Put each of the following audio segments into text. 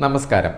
നമസ്കാരം.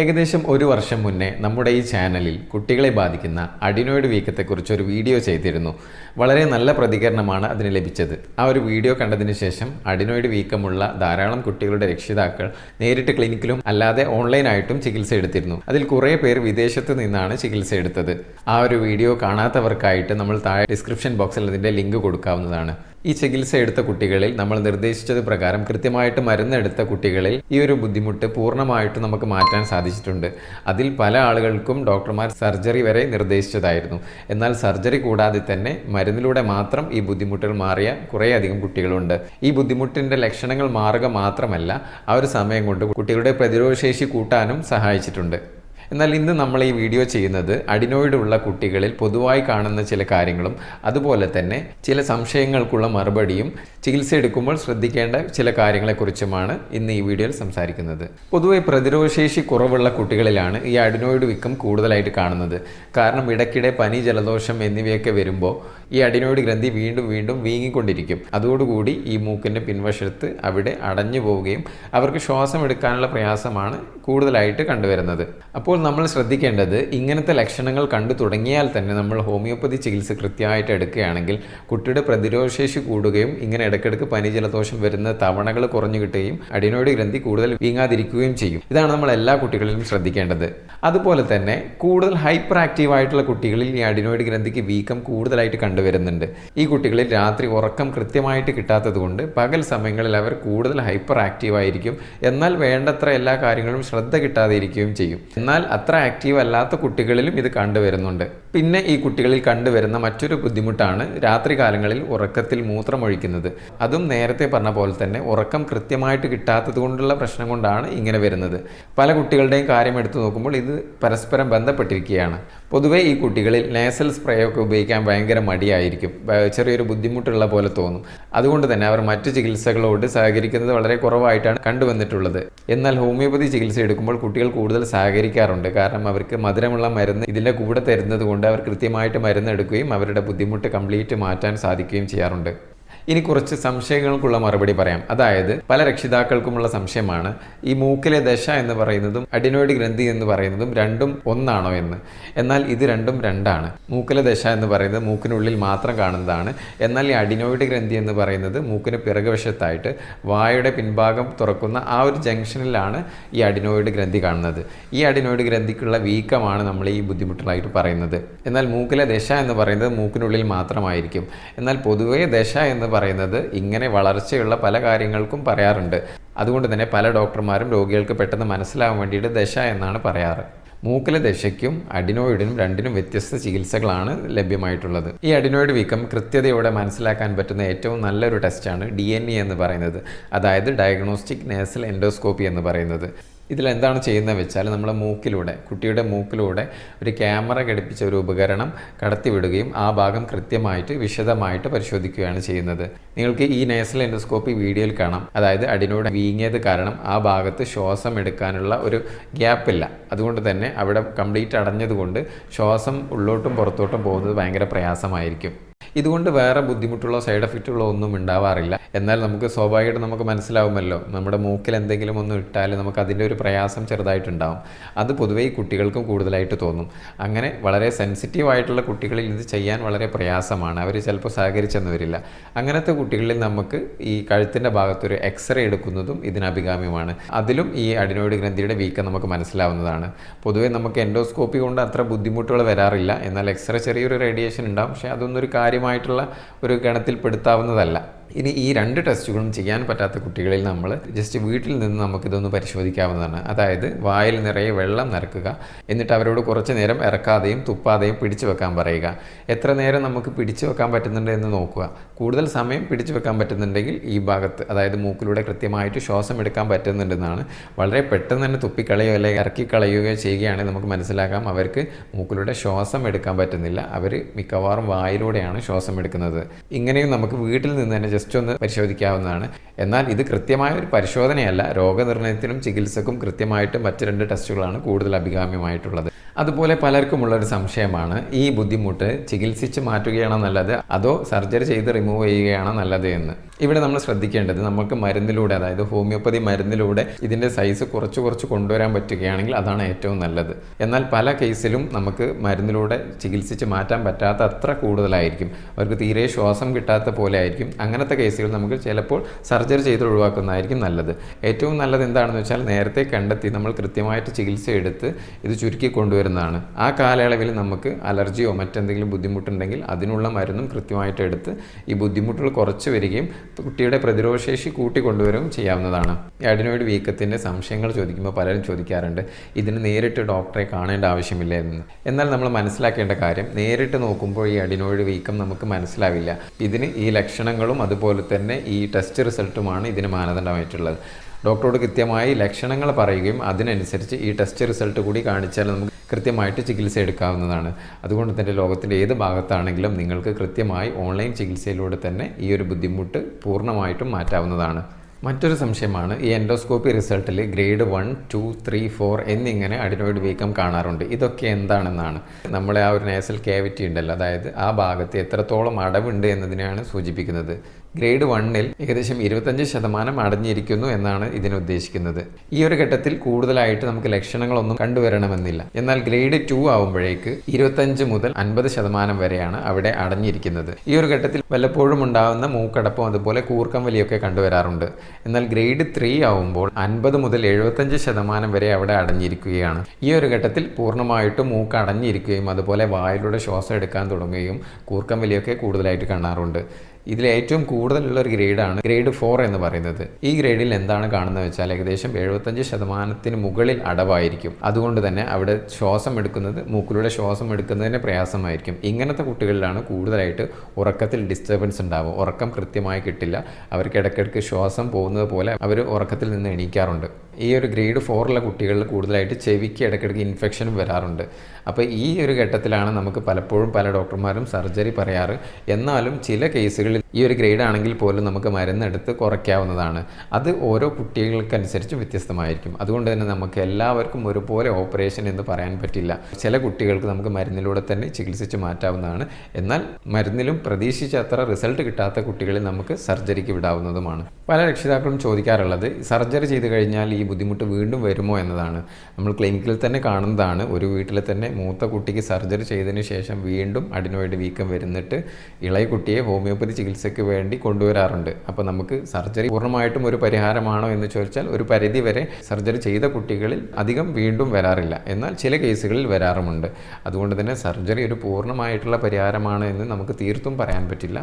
ഏകദേശം ഒരു വർഷം മുന്നേ നമ്മുടെ ഈ ചാനലിൽ കുട്ടികളെ ബാധിക്കുന്ന അഡിനോയിഡ് വീക്കത്തെക്കുറിച്ച് ഒരു വീഡിയോ ചെയ്തിരുന്നു. വളരെ നല്ല പ്രതികരണമാണ് അതിന് ലഭിച്ചത്. ആ ഒരു വീഡിയോ കണ്ടതിന് ശേഷം അഡിനോയിഡ് വീക്കമുള്ള ധാരാളം കുട്ടികളുടെ രക്ഷിതാക്കൾ നേരിട്ട് ക്ലിനിക്കിലും അല്ലാതെ ഓൺലൈനായിട്ടും ചികിത്സ എടുത്തിരുന്നു. അതിൽ കുറേ പേർ വിദേശത്ത് നിന്നാണ് ചികിത്സ എടുത്തത്. ആ ഒരു വീഡിയോ കാണാത്തവർക്കായിട്ട് നമ്മൾ താഴെ ഡിസ്ക്രിപ്ഷൻ ബോക്സിൽ അതിന്റെ ലിങ്ക് കൊടുക്കാവുന്നതാണ്. ഈ ചികിത്സ എടുത്ത കുട്ടികളിൽ നമ്മൾ നിർദ്ദേശിച്ചത് പ്രകാരം കൃത്യമായിട്ട് മരുന്നെടുത്ത കുട്ടികളിൽ ഈ ഒരു ബുദ്ധിമുട്ട് പൂർണമായിട്ടും നമുക്ക് മാറ്റാൻ സാധിച്ചിട്ടുണ്ട്. അതിൽ പല ആളുകൾക്കും ഡോക്ടർമാർ സർജറി വരെ നിർദ്ദേശിച്ചതായിരുന്നു. എന്നാൽ സർജറി കൂടാതെ തന്നെ മരുന്നിലൂടെ മാത്രം ഈ ബുദ്ധിമുട്ടുകൾ മാറിയ കുറേയധികം കുട്ടികളുണ്ട്. ഈ ബുദ്ധിമുട്ടിന്റെ ലക്ഷണങ്ങൾ മാറുക മാത്രമല്ല ആ ഒരു സമയം കൊണ്ട് കുട്ടികളുടെ പ്രതിരോധശേഷി കൂട്ടാനും സഹായിച്ചിട്ടുണ്ട്. എന്നാൽ ഇന്ന് നമ്മൾ ഈ വീഡിയോ ചെയ്യുന്നത് അഡിനോയിഡ് ഉള്ള കുട്ടികളിൽ പൊതുവായി കാണുന്ന ചില കാര്യങ്ങളും അതുപോലെ തന്നെ ചില സംശയങ്ങൾക്കുള്ള മറുപടിയും ചികിത്സ എടുക്കുമ്പോൾ ശ്രദ്ധിക്കേണ്ട ചില കാര്യങ്ങളെക്കുറിച്ചുമാണ് ഇന്ന് ഈ വീഡിയോയിൽ സംസാരിക്കുന്നത്. പൊതുവെ പ്രതിരോധശേഷി കുറവുള്ള കുട്ടികളിലാണ് ഈ അഡിനോയിഡ് വിക്കം കൂടുതലായിട്ട് കാണുന്നത്. കാരണം ഇടയ്ക്കിടെ പനി ജലദോഷം എന്നിവയൊക്കെ വരുമ്പോൾ ഈ അഡിനോയിഡ് ഗ്രന്ഥി വീണ്ടും വീണ്ടും വീങ്ങിക്കൊണ്ടിരിക്കും. അതോടുകൂടി ഈ മൂക്കിന്റെ പിൻവശത്ത് അവിടെ അടഞ്ഞു പോവുകയും അവർക്ക് ശ്വാസം എടുക്കാനുള്ള പ്രയാസമാണ് കൂടുതലായിട്ട് കണ്ടുവരുന്നത്. അപ്പോൾ നമ്മൾ ശ്രദ്ധിക്കേണ്ടത് ഇങ്ങനത്തെ ലക്ഷണങ്ങൾ കണ്ടു തുടങ്ങിയാൽ തന്നെ നമ്മൾ ഹോമിയോപ്പതി ചികിത്സ കൃത്യമായിട്ട് എടുക്കുകയാണെങ്കിൽ കുട്ടിയുടെ പ്രതിരോധശേഷി കൂടുകയും ഇങ്ങനെ ഇടയ്ക്കിടയ്ക്ക് പനി ജലദോഷം വരുന്ന തവണകൾ കുറഞ്ഞു കിട്ടുകയും അഡിനോയിഡ് ഗ്രന്ഥി കൂടുതൽ വീങ്ങാതിരിക്കുകയും ചെയ്യും. ഇതാണ് നമ്മൾ എല്ലാ കുട്ടികളിലും ശ്രദ്ധിക്കേണ്ടത്. അതുപോലെ തന്നെ കൂടുതൽ ഹൈപ്പർ ആക്റ്റീവ് ആയിട്ടുള്ള കുട്ടികളിൽ ഈ അഡിനോയിഡ് ഗ്രന്ഥിക്ക് വീക്കം കൂടുതലായിട്ട് കണ്ടുവരുന്നുണ്ട്. ഈ കുട്ടികളിൽ രാത്രി ഉറക്കം കൃത്യമായിട്ട് കിട്ടാത്തത് കൊണ്ട് പകൽ സമയങ്ങളിൽ അവർ കൂടുതൽ ഹൈപ്പർ ആക്റ്റീവ് ആയിരിക്കും എന്നാൽ വേണ്ടത്ര എല്ലാ കാര്യങ്ങളും ശ്രദ്ധ കിട്ടാതെ ഇരിക്കുകയും ചെയ്യും. എന്നാൽ അത്ര ആക്റ്റീവ് അല്ലാത്ത കുട്ടികളിലും ഇത് കണ്ടുവരുന്നുണ്ട്. പിന്നെ ഈ കുട്ടികളിൽ കണ്ടുവരുന്ന മറ്റൊരു ബുദ്ധിമുട്ടാണ് രാത്രികാലങ്ങളിൽ ഉറക്കത്തിൽ മൂത്രമൊഴിക്കുന്നത്. അതും നേരത്തെ പറഞ്ഞ പോലെ തന്നെ ഉറക്കം കൃത്യമായിട്ട് കിട്ടാത്തത് കൊണ്ടുള്ള പ്രശ്നം കൊണ്ടാണ് ഇങ്ങനെ വരുന്നത്. പല കുട്ടികളുടെയും കാര്യം എടുത്തു നോക്കുമ്പോൾ ഇത് പരസ്പരം ബന്ധപ്പെട്ടിരിക്കുകയാണ്. പൊതുവെ ഈ കുട്ടികളിൽ നേസൽ സ്പ്രേ ഒക്കെ ഉപയോഗിക്കാൻ ഭയങ്കര മടിയായിരിക്കും. ചെറിയൊരു ബുദ്ധിമുട്ടുള്ള പോലെ തോന്നും. അതുകൊണ്ട് തന്നെ അവർ മറ്റു ചികിത്സകളോട് സഹകരിക്കുന്നത് വളരെ കുറവായിട്ടാണ് കണ്ടുവന്നിട്ടുള്ളത്. എന്നാൽ ഹോമിയോപ്പതി ചികിത്സ എടുക്കുമ്പോൾ കുട്ടികൾ കൂടുതൽ സഹകരിക്കാറുണ്ട്. കാരണം അവർക്ക് മധുരമുള്ള മരുന്ന് ഇതിന്റെ കൂടെ തരുന്നത് കൊണ്ട് അവർ കൃത്യമായിട്ട് മരുന്ന് എടുക്കുകയും അവരുടെ ബുദ്ധിമുട്ട് കംപ്ലീറ്റ് മാറ്റാൻ സാധിക്കുകയും ചെയ്യാറുണ്ട്. ഇനി കുറച്ച് സംശയങ്ങൾക്കുള്ള മറുപടി പറയാം. അതായത് പല രക്ഷിതാക്കൾക്കുമുള്ള സംശയമാണ് ഈ മൂക്കിലെ ദശ എന്ന് പറയുന്നതും അഡിനോയിഡ് ഗ്രന്ഥി എന്ന് പറയുന്നതും രണ്ടും ഒന്നാണോ എന്ന്. എന്നാൽ ഇത് രണ്ടും രണ്ടാണ്. മൂക്കിലെ ദശ എന്ന് പറയുന്നത് മൂക്കിനുള്ളിൽ മാത്രം കാണുന്നതാണ്. എന്നാൽ ഈ അഡിനോയിഡ് ഗ്രന്ഥി എന്ന് പറയുന്നത് മൂക്കിന് പിറകുവശത്തായിട്ട് വായുടെ പിൻഭാഗം തുറക്കുന്ന ആ ഒരു ജംഗ്ഷനിലാണ് ഈ അഡിനോയിഡ് ഗ്രന്ഥി കാണുന്നത്. ഈ അഡിനോയിഡ് ഗ്രന്ഥിക്കുള്ള വീക്കമാണ് നമ്മൾ ഈ ബുദ്ധിമുട്ടുകളായിട്ട് പറയുന്നത്. എന്നാൽ മൂക്കിലെ ദശ എന്ന് പറയുന്നത് മൂക്കിനുള്ളിൽ മാത്രമായിരിക്കും. എന്നാൽ പൊതുവേ ദശ എന്ന് പറയുന്നത് ഇങ്ങനെ വളർച്ചയുള്ള പല കാര്യങ്ങൾക്കും പറയാറുണ്ട്. അതുകൊണ്ട് തന്നെ പല ഡോക്ടർമാരും രോഗികൾക്ക് പെട്ടെന്ന് മനസ്സിലാവാൻ വേണ്ടിയിട്ട് ദശ എന്നാണ് പറയാറ്. മൂക്കിലെ ദശയ്ക്കും അഡിനോയിഡിനും രണ്ടിനും വ്യത്യസ്ത ചികിത്സകളാണ് ലഭ്യമായിട്ടുള്ളത്. ഈ അഡിനോയിഡ് വീക്കം കൃത്യതയോടെ മനസ്സിലാക്കാൻ പറ്റുന്ന ഏറ്റവും നല്ലൊരു ടെസ്റ്റാണ് ഡി എന്ന് പറയുന്നത്. അതായത് ഡയഗ്നോസ്റ്റിക് നേസൽ എൻഡോസ്കോപ്പി എന്ന് പറയുന്നത്. ഇതിൽ എന്താണ് ചെയ്യുന്നത് വെച്ചാൽ നമ്മൾ മൂക്കിലൂടെ കുട്ടിയുടെ മൂക്കിലൂടെ ഒരു ക്യാമറ ഘടിപ്പിച്ച ഒരു ഉപകരണം കടത്തിവിടുകയും ആ ഭാഗം കൃത്യമായിട്ട് വിശദമായിട്ട് പരിശോധിക്കുകയാണ് ചെയ്യുന്നത്. നിങ്ങൾക്ക് ഈ നേസൽ എൻഡോസ്കോപ്പി വീഡിയോയിൽ കാണാം. അതായത് അടിനോട് വീങ്ങിയത് കാരണം ആ ഭാഗത്ത് ശ്വാസം എടുക്കാനുള്ള ഒരു ഗ്യാപ്പില്ല. അതുകൊണ്ട് തന്നെ അവിടെ കംപ്ലീറ്റ് അടഞ്ഞതുകൊണ്ട് ശ്വാസം ഉള്ളോട്ടും പുറത്തോട്ടും പോകുന്നത് ഭയങ്കര പ്രയാസമായിരിക്കും. ഇതുകൊണ്ട് വേറെ ബുദ്ധിമുട്ടുള്ള സൈഡ് എഫക്റ്റുകളോ ഒന്നും ഉണ്ടാവാറില്ല. എന്നാൽ നമുക്ക് സ്വാഭാവികമായിട്ട് നമുക്ക് മനസ്സിലാവുമല്ലോ നമ്മുടെ മൂക്കിൽ എന്തെങ്കിലും ഒന്നും ഇട്ടാൽ നമുക്ക് അതിന്റെ ഒരു പ്രയാസം ചെറുതായിട്ടുണ്ടാവും. അത് പൊതുവേ ഈ കുട്ടികൾക്കും കൂടുതലായിട്ട് തോന്നും. അങ്ങനെ വളരെ സെൻസിറ്റീവ് ആയിട്ടുള്ള കുട്ടികളിൽ ഇത് ചെയ്യാൻ വളരെ പ്രയാസമാണ്. അവർ ചിലപ്പോൾ സഹകരിച്ചെന്ന് വരില്ല. അങ്ങനത്തെ കുട്ടികളിൽ നമുക്ക് ഈ കഴുത്തിന്റെ ഭാഗത്തൊരു എക്സ്റേ എടുക്കുന്നതും ഇതിന് അഭികാമ്യമാണ്. അതിലും ഈ അഡിനോയിഡ് ഗ്രന്ഥിയുടെ വീക്കം നമുക്ക് മനസ്സിലാവുന്നതാണ്. പൊതുവേ നമുക്ക് എൻഡോസ്കോപ്പി കൊണ്ട് അത്ര ബുദ്ധിമുട്ടുകൾ വരാറില്ല. എന്നാൽ എക്സ്റേ ചെറിയൊരു റേഡിയേഷൻ ഉണ്ടാവും. പക്ഷേ അതൊന്നും ഒരു കാര്യമായിട്ടുള്ള ഒരു ഗണത്തിൽപ്പെടുത്താവുന്നതല്ല. ഇനി ഈ രണ്ട് ടെസ്റ്റുകളും ചെയ്യാൻ പറ്റാത്ത കുട്ടികളിൽ നമ്മൾ ജസ്റ്റ് വീട്ടിൽ നിന്ന് നമുക്കിതൊന്ന് പരിശോധിക്കാവുന്നതാണ്. അതായത് വായിൽ നിറയെ വെള്ളം നിറക്കുക എന്നിട്ട് അവരോട് കുറച്ച് നേരം ഇറക്കാതെയും തുപ്പാതെയും പിടിച്ചു വെക്കാൻ പറയുക. എത്ര നേരം നമുക്ക് പിടിച്ചു വെക്കാൻ പറ്റുന്നുണ്ട് എന്ന് നോക്കുക. കൂടുതൽ സമയം പിടിച്ചു വെക്കാൻ പറ്റുന്നുണ്ടെങ്കിൽ ഈ ഭാഗത്ത് അതായത് മൂക്കിലൂടെ കൃത്യമായിട്ട് ശ്വാസം എടുക്കാൻ പറ്റുന്നുണ്ടെന്നാണ്. വളരെ പെട്ടെന്ന് തന്നെ തുപ്പിക്കളയോ അല്ലെങ്കിൽ ഇറക്കിക്കളയുകയോ ചെയ്യുകയാണെങ്കിൽ നമുക്ക് മനസ്സിലാക്കാം അവർക്ക് മൂക്കിലൂടെ ശ്വാസം എടുക്കാൻ പറ്റുന്നില്ല. അവർ മിക്കവാറും വായിലൂടെയാണ് ശ്വാസം എടുക്കുന്നത്. ഇങ്ങനെയും നമുക്ക് വീട്ടിൽ നിന്ന് തന്നെ ജസ്റ്റ് ഒന്ന് പരിശോധിക്കാവുന്നതാണ്. എന്നാൽ ഇത് കൃത്യമായ ഒരു പരിശോധനയല്ല. രോഗനിർണയത്തിനും ചികിത്സക്കും കൃത്യമായിട്ട് മറ്റ് രണ്ട് ടെസ്റ്റുകളാണ് കൂടുതൽ അഭികാമ്യമായിട്ടുള്ളത്. അതുപോലെ പലർക്കുമുള്ള ഒരു സംശയമാണ് ഈ ബുദ്ധിമുട്ട് ചികിത്സിച്ച് മാറ്റുകയാണോ നല്ലത്? അതോ സർജറി ചെയ്ത് റിമൂവ് ചെയ്യുകയാണോ നല്ലത് എന്ന്? ഇവിടെ നമ്മൾ ശ്രദ്ധിക്കേണ്ടത് നമുക്ക് മരുന്നിലൂടെ അതായത് ഹോമിയോപ്പതി മരുന്നിലൂടെ ഇതിന്റെ സൈസ് കുറച്ച് കുറച്ച് കൊണ്ടുവരാൻ പറ്റുകയാണെങ്കിൽ അതാണ് ഏറ്റവും നല്ലത്. എന്നാൽ പല കേസിലും നമുക്ക് മരുന്നിലൂടെ ചികിത്സിച്ച് മാറ്റാൻ പറ്റാത്ത അത്ര കൂടുതലായിരിക്കും. അവർക്ക് തീരെ ശ്വാസം കിട്ടാത്ത പോലെ ആയിരിക്കും. അങ്ങനത്തെ കേസുകൾ നമുക്ക് ചിലപ്പോൾ സർജറി ചെയ്ത് ഒഴിവാക്കുന്നതായിരിക്കും നല്ലത്. ഏറ്റവും നല്ലത് എന്താണെന്ന് വെച്ചാൽ നേരത്തെ കണ്ടെത്തി നമ്മൾ കൃത്യമായിട്ട് ചികിത്സ എടുത്ത് ഇത് ചുരുക്കി കൊണ്ടുവരുന്നതാണ്. ആ കാലയളവിൽ നമുക്ക് അലർജിയോ മറ്റെന്തെങ്കിലും ബുദ്ധിമുട്ടുണ്ടെങ്കിൽ അതിനുള്ള മരുന്നും കൃത്യമായിട്ട് എടുത്ത് ഈ ബുദ്ധിമുട്ടുകൾ കുറച്ച് വരികയും കുട്ടിയുടെ പ്രതിരോധശേഷി കൂട്ടിക്കൊണ്ടുവരും ചെയ്യാവുന്നതാണ്. അഡിനോയിഡ് വീക്കത്തിന്റെ സംശയങ്ങൾ ചോദിക്കുമ്പോൾ പലരും ചോദിക്കാറുണ്ട് ഇതിന് നേരിട്ട് ഡോക്ടറെ കാണേണ്ട ആവശ്യമില്ല എന്ന് എന്നാൽ നമ്മൾ മനസ്സിലാക്കേണ്ട കാര്യം നേരിട്ട് നോക്കുമ്പോൾ ഈ അഡിനോയിഡ് വീക്കം നമുക്ക് മനസ്സിലാവില്ല. ഇതിന് ഈ ലക്ഷണങ്ങളും അതുപോലെ തന്നെ ഈ ടെസ്റ്റ് റിസൾട്ടുമാണ് ഇതിന് മാനദണ്ഡമായിട്ടുള്ളത്. ഡോക്ടറോട് കൃത്യമായി ലക്ഷണങ്ങൾ പറയുകയും അതിനനുസരിച്ച് ഈ ടെസ്റ്റ് റിസൾട്ട് കൂടി കാണിച്ചാൽ നമുക്ക് കൃത്യമായിട്ട് ചികിത്സ എടുക്കാവുന്നതാണ്. അതുകൊണ്ട് തന്നെ ലോകത്തിന്റെ ഏത് ഭാഗത്താണെങ്കിലും നിങ്ങൾക്ക് കൃത്യമായി ഓൺലൈൻ ചികിത്സയിലൂടെ തന്നെ ഈ ഒരു ബുദ്ധിമുട്ട് പൂർണമായിട്ടും മാറ്റാവുന്നതാണ്. മറ്റൊരു സംശയമാണ് ഈ endoscopy റിസൾട്ടിൽ grade one two three four എന്നിങ്ങനെ അഡിനോയിഡ് വീക്കം കാണാറുണ്ട്. ഇതൊക്കെ എന്താണെന്നാണ്? നമ്മളെ ആ ഒരു നേസൽ കാവിറ്റി ഉണ്ടല്ലോ അതായത് ആ ഭാഗത്ത് എത്രത്തോളം അടവുണ്ട് എന്നതിനെയാണ് സൂചിപ്പിക്കുന്നത്. ഗ്രേഡ് വണ്ണിൽ ഏകദേശം ഇരുപത്തഞ്ച് ശതമാനം അടഞ്ഞിരിക്കുന്നു എന്നാണ് ഇതിന് ഉദ്ദേശിക്കുന്നത്. ഈ ഒരു ഘട്ടത്തിൽ കൂടുതലായിട്ട് നമുക്ക് ലക്ഷണങ്ങളൊന്നും കണ്ടുവരണമെന്നില്ല. എന്നാൽ ഗ്രേഡ് ടു ആവുമ്പോഴേക്ക് ഇരുപത്തഞ്ച് മുതൽ അൻപത് ശതമാനം വരെയാണ് അവിടെ അടഞ്ഞിരിക്കുന്നത്. ഈ ഒരു ഘട്ടത്തിൽ വല്ലപ്പോഴും ഉണ്ടാകുന്ന മൂക്കടപ്പും അതുപോലെ കൂർക്കം വലിയൊക്കെ കണ്ടുവരാറുണ്ട്. എന്നാൽ ഗ്രേഡ് ത്രീ ആവുമ്പോൾ അൻപത് മുതൽ എഴുപത്തഞ്ച് ശതമാനം വരെ അവിടെ അടഞ്ഞിരിക്കുകയാണ്. ഈ ഒരു ഘട്ടത്തിൽ പൂർണമായിട്ടും മൂക്ക് അടഞ്ഞിരിക്കുകയും അതുപോലെ വായിലൂടെ ശ്വാസം എടുക്കാൻ തുടങ്ങുകയും കൂർക്കം വലിയൊക്കെ കൂടുതലായിട്ട് കാണാറുണ്ട്. ഇതിൽ ഏറ്റവും കൂടുതലുള്ള ഒരു ഗ്രേഡാണ് ഗ്രേഡ് ഫോർ എന്ന് പറയുന്നത്. ഈ ഗ്രേഡിൽ എന്താണ് കാണുന്നത് വെച്ചാൽ ഏകദേശം എഴുപത്തഞ്ച് ശതമാനത്തിന് മുകളിൽ അടവായിരിക്കും. അതുകൊണ്ട് തന്നെ അവിടെ ശ്വാസം എടുക്കുന്നത് മൂക്കിലൂടെ ശ്വാസം എടുക്കുന്നതിന് പ്രയാസമായിരിക്കും. ഇങ്ങനത്തെ കുട്ടികളിലാണ് കൂടുതലായിട്ട് ഉറക്കത്തിൽ ഡിസ്റ്റർബൻസ് ഉണ്ടാവും ഉറക്കം കൃത്യമായി കിട്ടില്ല. അവർക്ക് ഇടയ്ക്കിടയ്ക്ക് ശ്വാസം പോകുന്നത് പോലെ അവർ ഉറക്കത്തിൽ നിന്ന് എണീക്കാറുണ്ട്. ഈ ഒരു ഗ്രേഡ് ഫോറിലെ കുട്ടികളിൽ കൂടുതലായിട്ട് ചെവിക്ക് ഇടയ്ക്കിടയ്ക്ക് ഇൻഫെക്ഷനും വരാറുണ്ട്. അപ്പോൾ ഈ ഒരു ഘട്ടത്തിലാണ് നമുക്ക് പലപ്പോഴും പല ഡോക്ടർമാരും സർജറി പറയാറ്. എന്നാലും ചില കേസുകളിൽ ഈ ഒരു ഗ്രേഡ് ആണെങ്കിൽ പോലും നമുക്ക് മരുന്നെടുത്ത് കുറയ്ക്കാവുന്നതാണ്. അത് ഓരോ കുട്ടികൾക്കനുസരിച്ച് വ്യത്യസ്തമായിരിക്കും. അതുകൊണ്ട് തന്നെ നമുക്ക് എല്ലാവർക്കും ഒരുപോലെ ഓപ്പറേഷൻ എന്ന് പറയാൻ പറ്റില്ല. ചില കുട്ടികൾക്ക് നമുക്ക് മരുന്നിലൂടെ തന്നെ ചികിത്സിച്ച് മാറ്റാവുന്നതാണ്. എന്നാൽ മരുന്നിലും പ്രതീക്ഷിച്ച അത്ര റിസൾട്ട് കിട്ടാത്ത കുട്ടികളെ നമുക്ക് സർജറിക്ക് വിടാവുന്നതുമാണ്. പല രക്ഷിതാക്കളും ചോദിക്കാറുള്ളത് സർജറി ചെയ്ത് കഴിഞ്ഞാൽ ഈ ബുദ്ധിമുട്ട് വീണ്ടും വരുമോ? എന്നതാണ്. നമ്മൾ ക്ലിനിക്കിൽ തന്നെ കാണുന്നതാണ്. ഒരു വീട്ടിൽ തന്നെ മൂത്ത കുട്ടിക്ക് സർജറി ചെയ്തതിന് ശേഷം വീണ്ടും അഡിനോയിഡ് വീക്കം വരുന്നിട്ട് ഇളയ കുട്ടിയെ ഹോമിയോപ്പതി ചികിത്സയ്ക്ക് വേണ്ടി കൊണ്ടുവരാറുണ്ട്. അപ്പോൾ നമുക്ക് സർജറി പൂർണമായിട്ടും ഒരു പരിഹാരമാണോ എന്ന് ചോദിച്ചാൽ ഒരു പരിധി വരെ സർജറി ചെയ്ത കുട്ടികളിൽ അധികം വീണ്ടും വരാറില്ല. എന്നാൽ ചില കേസുകളിൽ വരാറുമുണ്ട്. അതുകൊണ്ട് തന്നെ സർജറി ഒരു പൂർണമായിട്ടുള്ള പരിഹാരമാണ് എന്ന് നമുക്ക് തീർത്തും പറയാൻ പറ്റില്ല.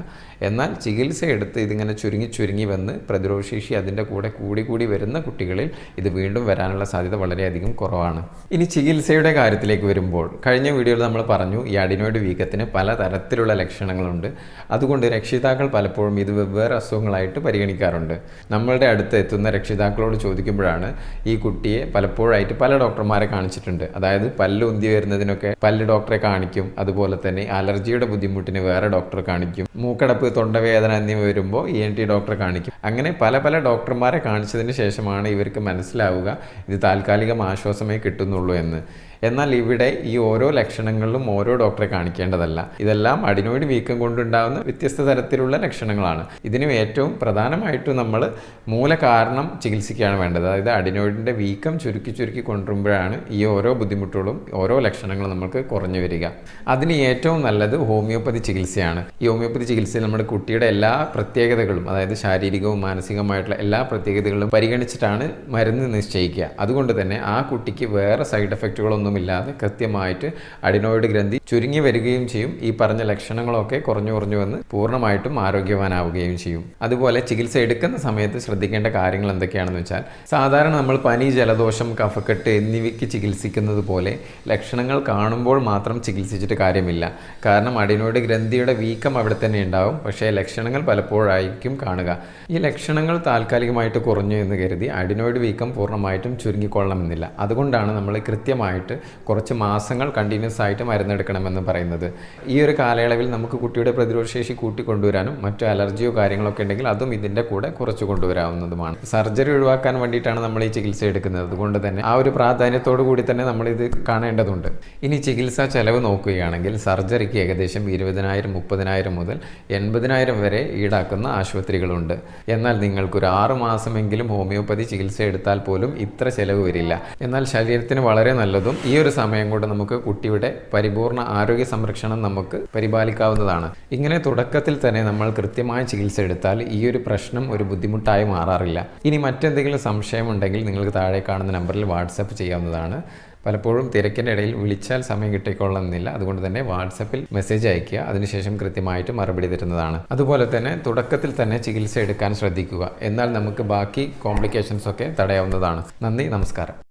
എന്നാൽ ചികിത്സ എടുത്ത് ഇതിങ്ങനെ ചുരുങ്ങി ചുരുങ്ങി വന്ന് പ്രതിരോധശേഷി അതിന്റെ കൂടെ കൂടി കൂടി വരുന്ന കുട്ടികളിൽ ഇത് വീണ്ടും വരാനുള്ള സാധ്യത വളരെയധികം കുറവാണ്. ഇനി ചികിത്സയുടെ കാര്യത്തിലേക്ക് വരുമ്പോൾ കഴിഞ്ഞ വീഡിയോയിൽ നമ്മൾ പറഞ്ഞു ഈ അഡിനോയിഡ് വീക്കത്തിന് പല തരത്തിലുള്ള ലക്ഷണങ്ങളുണ്ട്. അതുകൊണ്ട് രക്ഷിതാക്കൾ പലപ്പോഴും ഇത് വെവ്വേറെ അസുഖങ്ങളായിട്ട് പരിഗണിക്കാറുണ്ട്. നമ്മളുടെ അടുത്ത് എത്തുന്ന രക്ഷിതാക്കളോട് ചോദിക്കുമ്പോഴാണ് ഈ കുട്ടിയെ പലപ്പോഴായിട്ട് പല ഡോക്ടർമാരെ കാണിച്ചിട്ടുണ്ട്. അതായത് പല്ല് ഉന്തി വരുന്നതിനൊക്കെ പല്ല് ഡോക്ടറെ കാണിക്കും. അതുപോലെ തന്നെ അലർജിയുടെ ബുദ്ധിമുട്ടിന് വേറെ ഡോക്ടറെ കാണിക്കും. മൂക്കടപ്പ് തൊണ്ടവേദന എന്നിവ വരുമ്പോൾ ഇ എൻ ടി ഡോക്ടറെ കാണിക്കും. അങ്ങനെ പല പല ഡോക്ടർമാരെ കാണിച്ചതിന് ശേഷമാണ് ഇവർക്ക് മനസ്സിലാവുക ഇത് താൽക്കാലികം ആശ്വാസമേ കിട്ടുന്നുള്ളൂ എന്ന്. എന്നാൽ ഇവിടെ ഈ ഓരോ ലക്ഷണങ്ങളിലും ഓരോ ഡോക്ടറെ കാണിക്കേണ്ടതല്ല. ഇതെല്ലാം അഡിനോയിഡ് വീക്കം കൊണ്ടുണ്ടാകുന്ന വ്യത്യസ്ത തരത്തിലുള്ള ലക്ഷണങ്ങളാണ്. ഇതിന് ഏറ്റവും പ്രധാനമായിട്ടും നമ്മൾ മൂലകാരണം ചികിത്സിക്കുകയാണ് വേണ്ടത്. അതായത് അഡിനോയിഡിന്റെ വീക്കം ചുരുക്കി ചുരുക്കി കൊണ്ടുവരുമ്പോഴാണ് ഈ ഓരോ ബുദ്ധിമുട്ടുകളും ഓരോ ലക്ഷണങ്ങളും നമുക്ക് കുറഞ്ഞു വരിക. അതിന് ഏറ്റവും നല്ലത് ഹോമിയോപ്പതി ചികിത്സയാണ്. ഈ ഹോമിയോപ്പതി ചികിത്സയിൽ നമ്മുടെ കുട്ടിയുടെ എല്ലാ പ്രത്യേകതകളും അതായത് ശാരീരികവും മാനസികവുമായിട്ടുള്ള എല്ലാ പ്രത്യേകതകളും പരിഗണിച്ചിട്ടാണ് മരുന്ന് നിശ്ചയിക്കുക. അതുകൊണ്ട് തന്നെ ആ കുട്ടിക്ക് വേറെ സൈഡ് എഫക്റ്റുകളൊന്നുമില്ലാതെ കൃത്യമായിട്ട് അഡിനോയിഡ് ഗ്രന്ഥി ചുരുങ്ങി വരികയും ചെയ്യും. ഈ പറഞ്ഞ ലക്ഷണങ്ങളൊക്കെ കുറഞ്ഞു കുറഞ്ഞു വന്ന് പൂർണമായിട്ടും ആരോഗ്യവാനാവുകയും ചെയ്യും. അതുപോലെ ചികിത്സ എടുക്കുന്ന സമയത്ത് ശ്രദ്ധിക്കേണ്ട കാര്യങ്ങൾ എന്തൊക്കെയാണെന്ന് വെച്ചാൽ സാധാരണ നമ്മൾ പനി ജലദോഷം കഫക്കെട്ട് എന്നിവയ്ക്ക് ചികിത്സിക്കുന്നത് പോലെ ലക്ഷണങ്ങൾ കാണുമ്പോൾ മാത്രം ചികിത്സിച്ചിട്ട് കാര്യമില്ല. കാരണം അഡിനോയിഡ് ഗ്രന്ഥിയുടെ വീക്കം അവിടെ തന്നെ ഉണ്ടാവും. പക്ഷേ ലക്ഷണങ്ങൾ പലപ്പോഴായിരിക്കും കാണുക. ഈ ലക്ഷണങ്ങൾ താൽക്കാലികമായിട്ട് കുറഞ്ഞു എന്ന് കരുതി അഡിനോയിഡ് വീക്കം പൂർണമായിട്ടും ചുരുങ്ങിക്കൊള്ളണമെന്നില്ല. അതുകൊണ്ടാണ് നമ്മൾ കൃത്യമായിട്ട് കുറച്ച് മാസങ്ങൾ കണ്ടിന്യൂസ് ആയിട്ട് മരുന്നെടുക്കണമെന്ന് പറയുന്നത്. ഈ ഒരു കാലയളവിൽ നമുക്ക് കുട്ടിയുടെ പ്രതിരോധശേഷി കൂട്ടിക്കൊണ്ടുവരാനും മറ്റു അലർജിയോ കാര്യങ്ങളൊക്കെ ഉണ്ടെങ്കിൽ അതും ഇതിന്റെ കൂടെ കുറച്ച് കൊണ്ടുവരാവുന്നതുമാണ്. സർജറി ഒഴിവാക്കാൻ വേണ്ടിയിട്ടാണ് നമ്മൾ ഈ ചികിത്സ എടുക്കുന്നത്. അതുകൊണ്ട് തന്നെ ആ ഒരു പ്രാധാന്യത്തോടു കൂടി തന്നെ നമ്മളിത് കാണേണ്ടതുണ്ട്. ഇനി ചികിത്സാ ചെലവ് നോക്കുകയാണെങ്കിൽ സർജറിക്ക് ഏകദേശം ഇരുപതിനായിരം മുപ്പതിനായിരം മുതൽ എൺപതിനായിരം വരെ ഈടാക്കുന്ന ആശുപത്രികളുണ്ട്. എന്നാൽ നിങ്ങൾക്കൊരു ആറ് മാസമെങ്കിലും ഹോമിയോപ്പതി ചികിത്സ എടുത്താൽ പോലും ഇത്ര ചെലവ് വരില്ല. എന്നാൽ ശരീരത്തിന് വളരെ നല്ലതും ഈ ഒരു സമയം കൊണ്ട് നമുക്ക് കുട്ടിയുടെ പരിപൂർണ ആരോഗ്യ സംരക്ഷണം നമുക്ക് പരിപാലിക്കാവുന്നതാണ്. ഇങ്ങനെ തുടക്കത്തിൽ തന്നെ നമ്മൾ കൃത്യമായ ചികിത്സ എടുത്താൽ ഈ ഒരു പ്രശ്നം ഒരു ബുദ്ധിമുട്ടായി മാറാറില്ല. ഇനി മറ്റെന്തെങ്കിലും സംശയമുണ്ടെങ്കിൽ നിങ്ങൾക്ക് താഴെ കാണുന്ന നമ്പറിൽ വാട്സപ്പ് ചെയ്യാവുന്നതാണ്. പലപ്പോഴും തിരക്കിന്റെ ഇടയിൽ വിളിച്ചാൽ സമയം കിട്ടിക്കൊള്ളുന്നില്ല. അതുകൊണ്ട് തന്നെ വാട്സപ്പിൽ മെസ്സേജ് അയയ്ക്കുക. അതിനുശേഷം കൃത്യമായിട്ട് മറുപടി തരുന്നതാണ്. അതുപോലെ തന്നെ തുടക്കത്തിൽ തന്നെ ചികിത്സ എടുക്കാൻ ശ്രദ്ധിക്കുക. എന്നാൽ നമുക്ക് ബാക്കി കോംപ്ലിക്കേഷൻസ് ഒക്കെ തടയാവുന്നതാണ്. നന്ദി നമസ്കാരം.